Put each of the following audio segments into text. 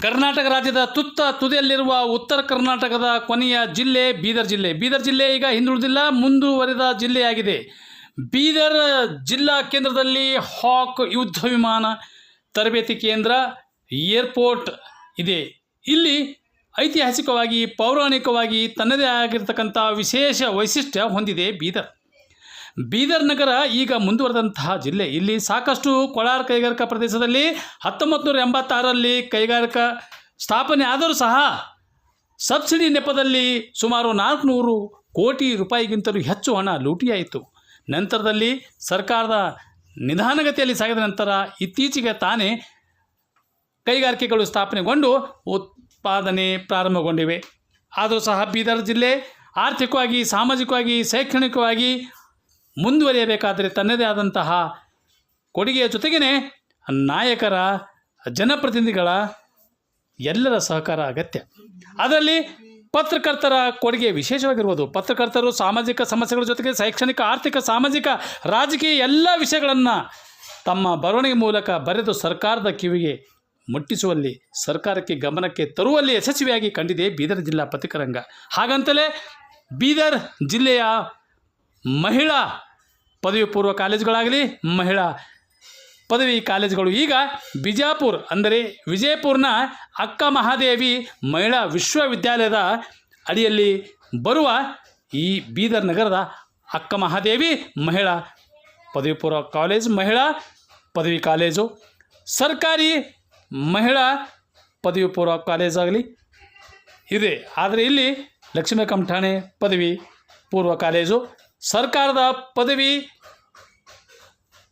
ಕರ್ನಾಟಕ ರಾಜ್ಯದ ತುತ್ತ ತುದಿಯಲ್ಲಿರುವ ಉತ್ತರ ಕರ್ನಾಟಕದ ಕೊನೆಯ ಜಿಲ್ಲೆ ಬೀದರ್ ಜಿಲ್ಲೆ. ಬೀದರ್ ಜಿಲ್ಲೆ ಈಗ ಹಿಂದುಳಿದಿಲ್ಲ, ಮುಂದುವರಿದ ಜಿಲ್ಲೆಯಾಗಿದೆ. ಬೀದರ್ ಜಿಲ್ಲಾ ಕೇಂದ್ರದಲ್ಲಿ ಹಾಕ್ ಯುದ್ಧ ವಿಮಾನ ತರಬೇತಿ ಕೇಂದ್ರ, ಏರ್ಪೋರ್ಟ್ ಇದೆ. ಇಲ್ಲಿ ಐತಿಹಾಸಿಕವಾಗಿ, ಪೌರಾಣಿಕವಾಗಿ ತನ್ನದೇ ಆಗಿರತಕ್ಕಂಥ ವಿಶೇಷ ವೈಶಿಷ್ಟ್ಯ ಹೊಂದಿದೆ ಬೀದರ್. ಬೀದರ್ ನಗರ ಈಗ ಮುಂದುವರೆದಂತಹ ಜಿಲ್ಲೆ. ಇಲ್ಲಿ ಸಾಕಷ್ಟು ಕೋಲಾರ ಕೈಗಾರಿಕಾ ಪ್ರದೇಶದಲ್ಲಿ ಹತ್ತೊಂಬತ್ತು ನೂರ ಎಂಬತ್ತಾರರಲ್ಲಿ ಕೈಗಾರಿಕಾ ಸ್ಥಾಪನೆ ಆದರೂ ಸಹ ಸಬ್ಸಿಡಿ ನೆಪದಲ್ಲಿ ಸುಮಾರು ನಾಲ್ಕುನೂರು ಕೋಟಿ ರೂಪಾಯಿಗಿಂತಲೂ ಹೆಚ್ಚು ಹಣ ಲೂಟಿಯಾಯಿತು. ನಂತರದಲ್ಲಿ ಸರ್ಕಾರದ ನಿಧಾನಗತಿಯಲ್ಲಿ ಸಾಗಿದ ನಂತರ ಇತ್ತೀಚೆಗೆ ತಾನೇ ಕೈಗಾರಿಕೆಗಳು ಸ್ಥಾಪನೆಗೊಂಡು ಉತ್ಪಾದನೆ ಪ್ರಾರಂಭಗೊಂಡಿವೆ. ಆದರೂ ಸಹ ಬೀದರ್ ಜಿಲ್ಲೆ ಆರ್ಥಿಕವಾಗಿ, ಸಾಮಾಜಿಕವಾಗಿ, ಶೈಕ್ಷಣಿಕವಾಗಿ ಮುಂದುವರಿಯಬೇಕಾದರೆ ತನ್ನದೇ ಆದಂತಹ ಕೊಡುಗೆಯ ಜೊತೆಗೇ ನಾಯಕರ, ಜನಪ್ರತಿನಿಧಿಗಳ ಎಲ್ಲರ ಸಹಕಾರ ಅಗತ್ಯ. ಅದರಲ್ಲಿ ಪತ್ರಕರ್ತರ ಕೊಡುಗೆ ವಿಶೇಷವಾಗಿರ್ಬೋದು. ಪತ್ರಕರ್ತರು ಸಾಮಾಜಿಕ ಸಮಸ್ಯೆಗಳ ಜೊತೆಗೆ ಶೈಕ್ಷಣಿಕ, ಆರ್ಥಿಕ, ಸಾಮಾಜಿಕ, ರಾಜಕೀಯ ಎಲ್ಲ ವಿಷಯಗಳನ್ನು ತಮ್ಮ ಬರವಣಿಗೆ ಮೂಲಕ ಬರೆದು ಸರ್ಕಾರದ ಕಿವಿಗೆ ಮುಟ್ಟಿಸುವಲ್ಲಿ, ಸರ್ಕಾರಕ್ಕೆ ಗಮನಕ್ಕೆ ತರುವಲ್ಲಿ ಯಶಸ್ವಿಯಾಗಿ ಕಂಡಿದೆ ಬೀದರ್ ಜಿಲ್ಲಾ ಪತ್ರಿಕರಂಗ ಹಾಗಂತಲೇ ಬೀದರ್ ಜಿಲ್ಲೆಯ ಮಹಿಳಾ ಪದವಿ ಪೂರ್ವ ಕಾಲೇಜುಗಳಾಗಲಿ, ಮಹಿಳಾ ಪದವಿ ಕಾಲೇಜುಗಳು. ಈಗ ಬಿಜಾಪುರ್ ಅಂದರೆ ವಿಜಯಪುರ್ನ ಅಕ್ಕ ಮಹಾದೇವಿ ಮಹಿಳಾ ವಿಶ್ವವಿದ್ಯಾಲಯದ ಅಡಿಯಲ್ಲಿ ಬರುವ ಈ ಬೀದರ್ ನಗರದ ಅಕ್ಕ ಮಹಾದೇವಿ ಮಹಿಳಾ ಪದವಿ ಪೂರ್ವ ಕಾಲೇಜ್, ಮಹಿಳಾ ಪದವಿ ಕಾಲೇಜು. ಸರ್ಕಾರಿ ಮಹಿಳಾ ಪದವಿ ಪೂರ್ವ ಕಾಲೇಜ್ ಆಗಲಿ ಇದೆ. ಆದರೆ ಇಲ್ಲಿ ಲಕ್ಷ್ಮೀಕಂಠಾಣೆ ಪದವಿ ಪೂರ್ವ ಕಾಲೇಜು. ಸರ್ಕಾರದ ಪದವಿ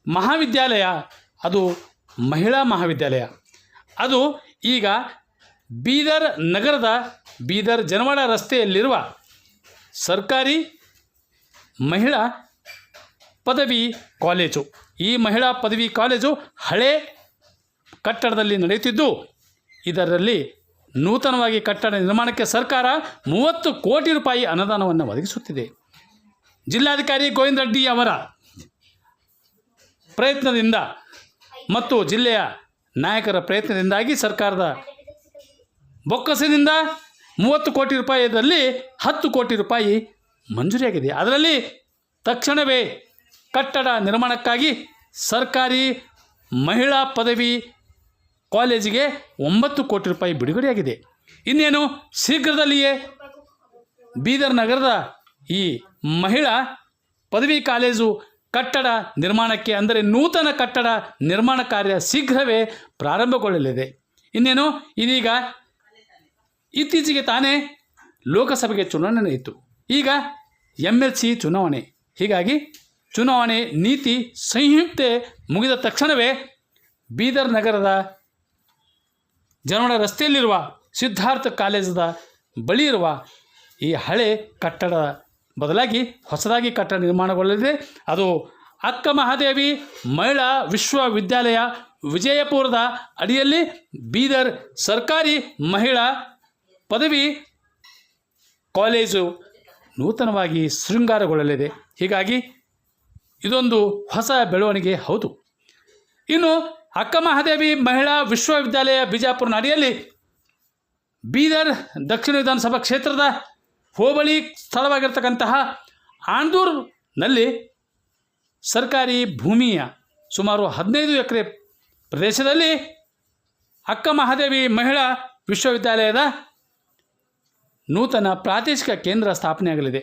ಮಹಾವಿದ್ಯಾಲಯ, ಅದು ಮಹಿಳಾ ಮಹಾವಿದ್ಯಾಲಯ. ಅದು ಈಗ ಬೀದರ್ ನಗರದ ಬೀದರ್ ಜನವಾಡ ರಸ್ತೆಯಲ್ಲಿರುವ ಸರ್ಕಾರಿ ಮಹಿಳಾ ಪದವಿ ಕಾಲೇಜು. ಈ ಮಹಿಳಾ ಪದವಿ ಕಾಲೇಜು ಹಳೆ ಕಟ್ಟಡದಲ್ಲಿ ನಡೆಯುತ್ತಿದ್ದು, ಇದರಲ್ಲಿ ನೂತನವಾಗಿ ಕಟ್ಟಡ ನಿರ್ಮಾಣಕ್ಕೆ ಸರ್ಕಾರ ಮೂವತ್ತು ಕೋಟಿ ರೂಪಾಯಿ ಅನುದಾನವನ್ನು ಒದಗಿಸುತ್ತಿದೆ. ಜಿಲ್ಲಾಧಿಕಾರಿ ಗೋವಿಂದ ರೆಡ್ಡಿ ಅವರ ಪ್ರಯತ್ನದಿಂದ ಮತ್ತು ಜಿಲ್ಲೆಯ ನಾಯಕರ ಪ್ರಯತ್ನದಿಂದಾಗಿ ಸರ್ಕಾರದ ಬೊಕ್ಕಸದಿಂದ ಮೂವತ್ತು ಕೋಟಿ ರೂಪಾಯಿಯಲ್ಲಿ ಹತ್ತು ಕೋಟಿ ರೂಪಾಯಿ ಮಂಜೂರಿಯಾಗಿದೆ. ಅದರಲ್ಲಿ ತಕ್ಷಣವೇ ಕಟ್ಟಡ ನಿರ್ಮಾಣಕ್ಕಾಗಿ ಸರ್ಕಾರಿ ಮಹಿಳಾ ಪದವಿ ಕಾಲೇಜಿಗೆ ಒಂಬತ್ತು ಕೋಟಿ ರೂಪಾಯಿ ಬಿಡುಗಡೆಯಾಗಿದೆ. ಇನ್ನೇನು ಶೀಘ್ರದಲ್ಲಿಯೇ ಬೀದರ್ ನಗರದ ಈ ಮಹಿಳಾ ಪದವಿ ಕಾಲೇಜು ಕಟ್ಟಡ ನಿರ್ಮಾಣಕ್ಕೆ ಅಂದರೆ ನೂತನ ಕಟ್ಟಡ ನಿರ್ಮಾಣ ಕಾರ್ಯ ಶೀಘ್ರವೇ ಪ್ರಾರಂಭಗೊಳ್ಳಲಿದೆ. ಇನ್ನೇನು? ಇದೀಗ ಇತ್ತೀಚೆಗೆ ತಾನೇ ಲೋಕಸಭೆಗೆ ಚುನಾವಣೆ ನಡೆಯಿತು. ಈಗ ಎಂ ಎಲ್ ಸಿ ಚುನಾವಣೆ. ಹೀಗಾಗಿ ಚುನಾವಣೆ ನೀತಿ ಸಂಹಿತೆ ಮುಗಿದ ತಕ್ಷಣವೇ ಬೀದರ್ ನಗರದ ಜನವರ ರಸ್ತೆಯಲ್ಲಿರುವ ಸಿದ್ಧಾರ್ಥ ಕಾಲೇಜದ ಬಳಿ ಇರುವ ಈ ಹಳೆ ಕಟ್ಟಡ ಬದಲಾಗಿ ಹೊಸದಾಗಿ ಕಟ್ಟಡ ನಿರ್ಮಾಣಗೊಳ್ಳಲಿದೆ. ಅದು ಅಕ್ಕ ಮಹಾದೇವಿ ಮಹಿಳಾ ವಿಶ್ವವಿದ್ಯಾಲಯ ವಿಜಯಪುರದ ಅಡಿಯಲ್ಲಿ ಬೀದರ್ ಸರ್ಕಾರಿ ಮಹಿಳಾ ಪದವಿ ಕಾಲೇಜು ನೂತನವಾಗಿ ಶೃಂಗಾರಗೊಳ್ಳಲಿದೆ. ಹೀಗಾಗಿ ಇದೊಂದು ಹೊಸ ಬೆಳವಣಿಗೆ. ಹೌದು. ಇನ್ನು ಅಕ್ಕ ಮಹಾದೇವಿ ಮಹಿಳಾ ವಿಶ್ವವಿದ್ಯಾಲಯ ಬಿಜಾಪುರ ಅಡಿಯಲ್ಲಿ ಬೀದರ್ ದಕ್ಷಿಣ ವಿಧಾನಸಭಾ ಕ್ಷೇತ್ರದ ಹೋಬಳಿ ಸ್ಥಳವಾಗಿರ್ತಕ್ಕಂತಹ ಆಂದೂರ್ನಲ್ಲಿ ಸರ್ಕಾರಿ ಭೂಮಿಯ ಸುಮಾರು ಹದಿನೈದು ಎಕರೆ ಪ್ರದೇಶದಲ್ಲಿ ಅಕ್ಕ ಮಹಾದೇವಿ ಮಹಿಳಾ ವಿಶ್ವವಿದ್ಯಾಲಯದ ನೂತನ ಪ್ರಾದೇಶಿಕ ಕೇಂದ್ರ ಸ್ಥಾಪನೆಯಾಗಲಿದೆ.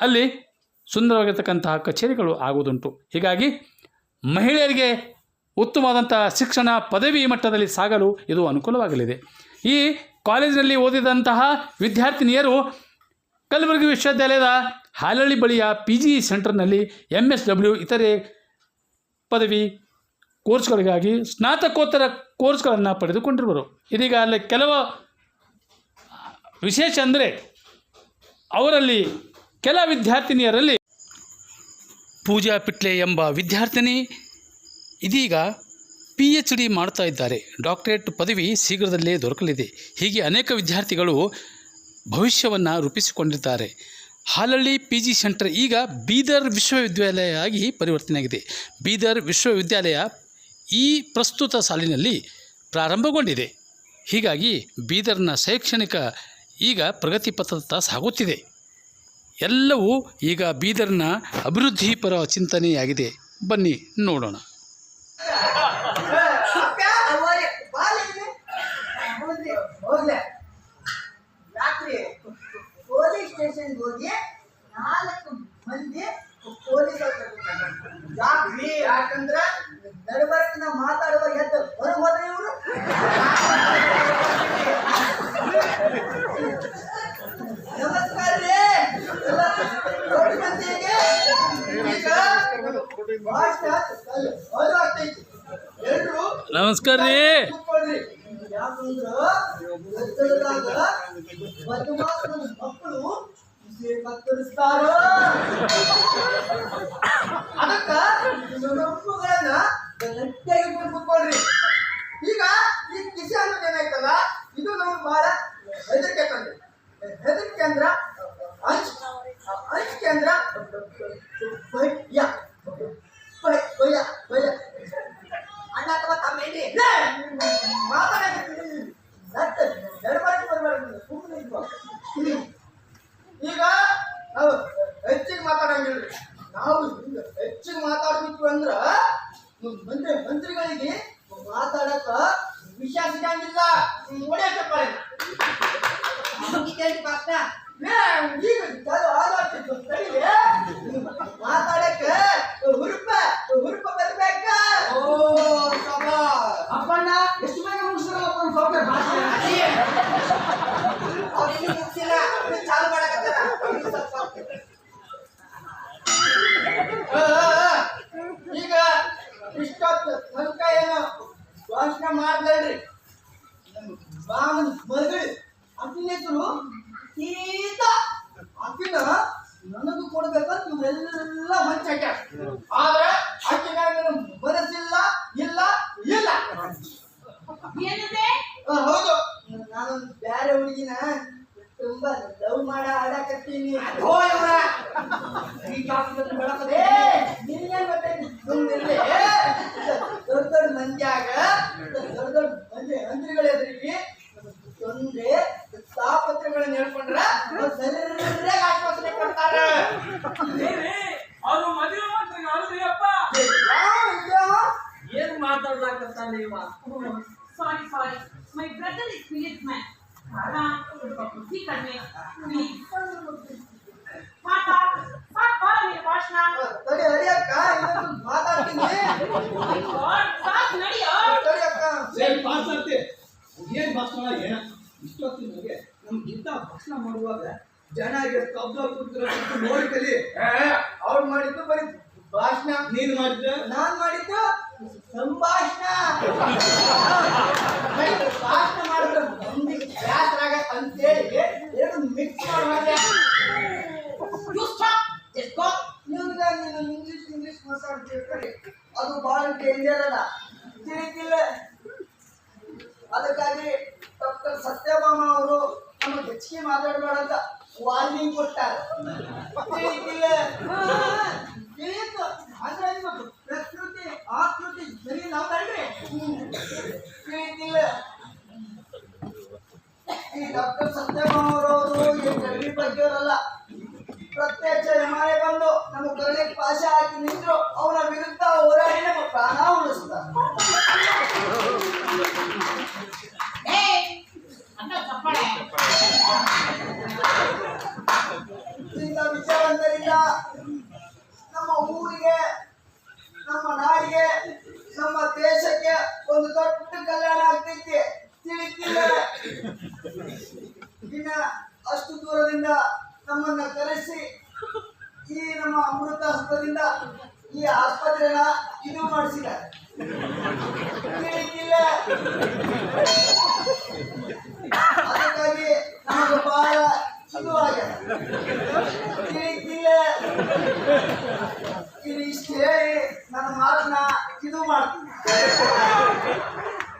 ಅಲ್ಲಿ ಸುಂದರವಾಗಿರ್ತಕ್ಕಂತಹ ಕಚೇರಿಗಳು ಆಗುವುದುಂಟು. ಹೀಗಾಗಿ ಮಹಿಳೆಯರಿಗೆ ಉತ್ತಮವಾದಂಥ ಶಿಕ್ಷಣ ಪದವಿ ಮಟ್ಟದಲ್ಲಿ ಸಾಗಲು ಇದು ಅನುಕೂಲವಾಗಲಿದೆ. ಈ ಕಾಲೇಜಿನಲ್ಲಿ ಓದಿದಂತಹ ವಿದ್ಯಾರ್ಥಿನಿಯರು ಕಲಬುರಗಿ ವಿಶ್ವವಿದ್ಯಾಲಯದ ಹಾಲಳ್ಳಿ ಬಳಿಯ ಪಿ ಜಿ ಸೆಂಟರ್ನಲ್ಲಿ ಎಂ ಎಸ್ ಡಬ್ಲ್ಯೂ ಇತರೆ ಪದವಿ ಕೋರ್ಸ್ಗಳಿಗಾಗಿ ಸ್ನಾತಕೋತ್ತರ ಕೋರ್ಸ್ಗಳನ್ನು ಪಡೆದುಕೊಂಡಿರುವರು. ಇದೀಗ ಅಲ್ಲಿ ಕೆಲವು ವಿಶೇಷ ಅಂದರೆ ಅವರಲ್ಲಿ ಕೆಲ ವಿದ್ಯಾರ್ಥಿನಿಯರಲ್ಲಿ ಪೂಜಾ ಪಿಟ್ಲೆ ಎಂಬ ವಿದ್ಯಾರ್ಥಿನಿ ಇದೀಗ ಪಿ ಎಚ್ ಡಿ ಮಾಡ್ತಾ ಇದ್ದಾರೆ. ಡಾಕ್ಟರೇಟ್ ಪದವಿ ಶೀಘ್ರದಲ್ಲೇ ದೊರಕಲಿದೆ. ಹೀಗೆ ಅನೇಕ ವಿದ್ಯಾರ್ಥಿಗಳು ಭವಿಷ್ಯವನ್ನು ರೂಪಿಸಿಕೊಂಡಿದ್ದಾರೆ. ಹಾಲಳ್ಳಿ ಪಿ ಜಿ ಸೆಂಟರ್ ಈಗ ಬೀದರ್ ವಿಶ್ವವಿದ್ಯಾಲಯ ಆಗಿ ಪರಿವರ್ತನೆಯಾಗಿದೆ. ಬೀದರ್ ವಿಶ್ವವಿದ್ಯಾಲಯ ಈ ಪ್ರಸ್ತುತ ಸಾಲಿನಲ್ಲಿ ಪ್ರಾರಂಭಗೊಂಡಿದೆ. ಹೀಗಾಗಿ ಬೀದರ್ನ ಶೈಕ್ಷಣಿಕ ಈಗ ಪ್ರಗತಿ ಪಥದತ್ತ ಸಾಗುತ್ತಿದೆ. ಎಲ್ಲವೂ ಈಗ ಬೀದರ್ನ ಅಭಿವೃದ್ಧಿಪರ ಚಿಂತನೆಯಾಗಿದೆ. ಬನ್ನಿ ನೋಡೋಣ. नमस्कार रे। ಈಗ ಚಾಲು ಕೊಡ್ಬೇಕಂತ ಇವೆಲ್ಲ ಆದ್ರೆ ಆದ್ರೆ ಅಕ್ಕಿನ ಮನಸ್ಸಿಲ್ಲ ಇಲ್ಲ ಇಲ್ಲ. ಏನಂದ್ರೆ ಆ, ಹೌದು. ನಾನೊಂದು ಬ್ಯಾರೆ ಹುಡುಗಿನ ತುಂಬಾ ಲವ್ ಮಾಡ ಆಡಕತ್ತೀನಿ ಓ ಇವ್ರ. ಈ ಜಾಸ್ತಿ ಬೆಳಕದೆ ನಿನ್ಗೇನ್ ಗೊತ್ತೈತಿ ಸುಮ್ನಿರ್ಲಿ. ದೊಡ್ಡ ದೊಡ್ಡ ಮಂದ್ಯಾಗ ದೊಡ್ಡ ದೊಡ್ಡ ಮಂದಿ ಮಂತ್ರಿಗಳ ಎದುರಿಗೆ sorry sorry my brother is Philip man ಬುದ್ಧಿ ಕಡಿಮೆ ಪ್ಲೀಸ್ ಪಾಪ ಸಾಕ್ ಬಾರ ನೀನು ಭಾಷಣ ತಡಿ ಹರಿಯಕ್ಕ ಇನ್ನೊಂದು ಮಾತಾಡ್ತೀನಿ ಸಾಕ್ ನಡಿಯೋ ತಡಿ ಅಕ್ಕ ಏನ್ ಮಾತಾಡ್ತಿ ಏನ್ ಭಾಷಣ ಏನ ಇಷ್ಟೊತ್ತಿನ ಬಗ್ಗೆ ನಮ್ ಗೀತಾ ಭಾಷಣ ಮಾಡುವಾಗ ಜನ ಎಷ್ಟು ಅಬ್ಸರ್ವ್ ಕೂತಿರೋ ನೋಡಿ ಕಲಿ ಅವ್ರು ಮಾಡಿದ್ದು ಬರೀ ಭಾಷಣ ನೀನ್ ಮಾಡಿದ್ರೆ ನಾನ್ ಮಾಡಿದ್ದು ಸಂಭಾಷಣ. ಭಾಷಣ ಮಾಡಿದ್ರೆ ಮಂದಿಗೆ ಬ್ಯಾಸರಾಗ ಅಂತೇಳಿ ಎರಡು ಮಿಕ್ಸ್ ನಿಮ್ಗ ನೀನು ಇಂಗ್ಲಿಷ್ ಇಂಗ್ಲಿಷ್ ಮಾತಾಡ್ತಿರ್ತಾರೆ ಅದು ಬಹಳ ಡೇಂಜರ್ ಅದ ತಿಳಿದಿಲ್ಲ ಅದಕ್ಕಾಗಿ ಡಾಕ್ಟರ್ ಸತ್ಯಭಾಮ ಅವರು ನಮ್ಮ ಹೆಚ್ಚಿಗೆ ಮಾತಾಡಬೇಡ ಅಂತ ವಾರ್ನಿಂಗ್ ಕೊಟ್ಟಾರ ತಿಳಿತಿಲ್ಲ ತಿಳಿತು ಅಂದ್ರೆ ಈ ಡಾಕ್ಟರ್ ಸತ್ಯಭಾಮ ಅವರು ಈ ಕಡಿಮೆ ಬಗ್ಗೆಯವರಲ್ಲ ಪ್ರತ್ಯಕ್ಷ ಎಮಾರೆ ಬಂದು ನಮ್ಮ ಕರಳಿಗೆ ಪಾಶ ಹಾಕಿ ನಿಂತರು ಅವನ ವಿರುದ್ಧ ಹೋರಾಡಿ ನಮ್ಮ ಪ್ರಾಣ ಉಳಿಸಿದ ಏ ಅಷ್ಟು ದೂರದಿಂದ ನಮ್ಮನ್ನ ಕರೆಸಿ ಈ ನಮ್ಮ ಅಮೃತ ಹಸ್ತದಿಂದ ಈ ಆಸ್ಪತ್ರೆನ ಇದು ಮಾಡಿಸಿದ್ದಾರೆ. ಅದಕ್ಕಾಗಿ ನಮಗೆ ಬಹಳ ಇದು ಆಗಿದೆ. ಇದು ಇಷ್ಟು ಹೇಳಿ ನನ್ನ ಮಾತನ್ನ ಇದು ಮಾಡ್ತೀನಿ.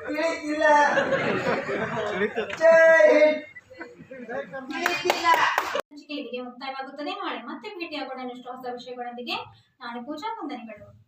ತಿಳಿತಿಲ್ಲ ಜೈ ಹಿಂದ್. ಇನ್ನಷ್ಟು ಹೊಸ ವಿಷಯಗಳೊಂದಿಗೆ ನಾಳೆ ಪೂಜಾ ವಂದನೆಗಳು.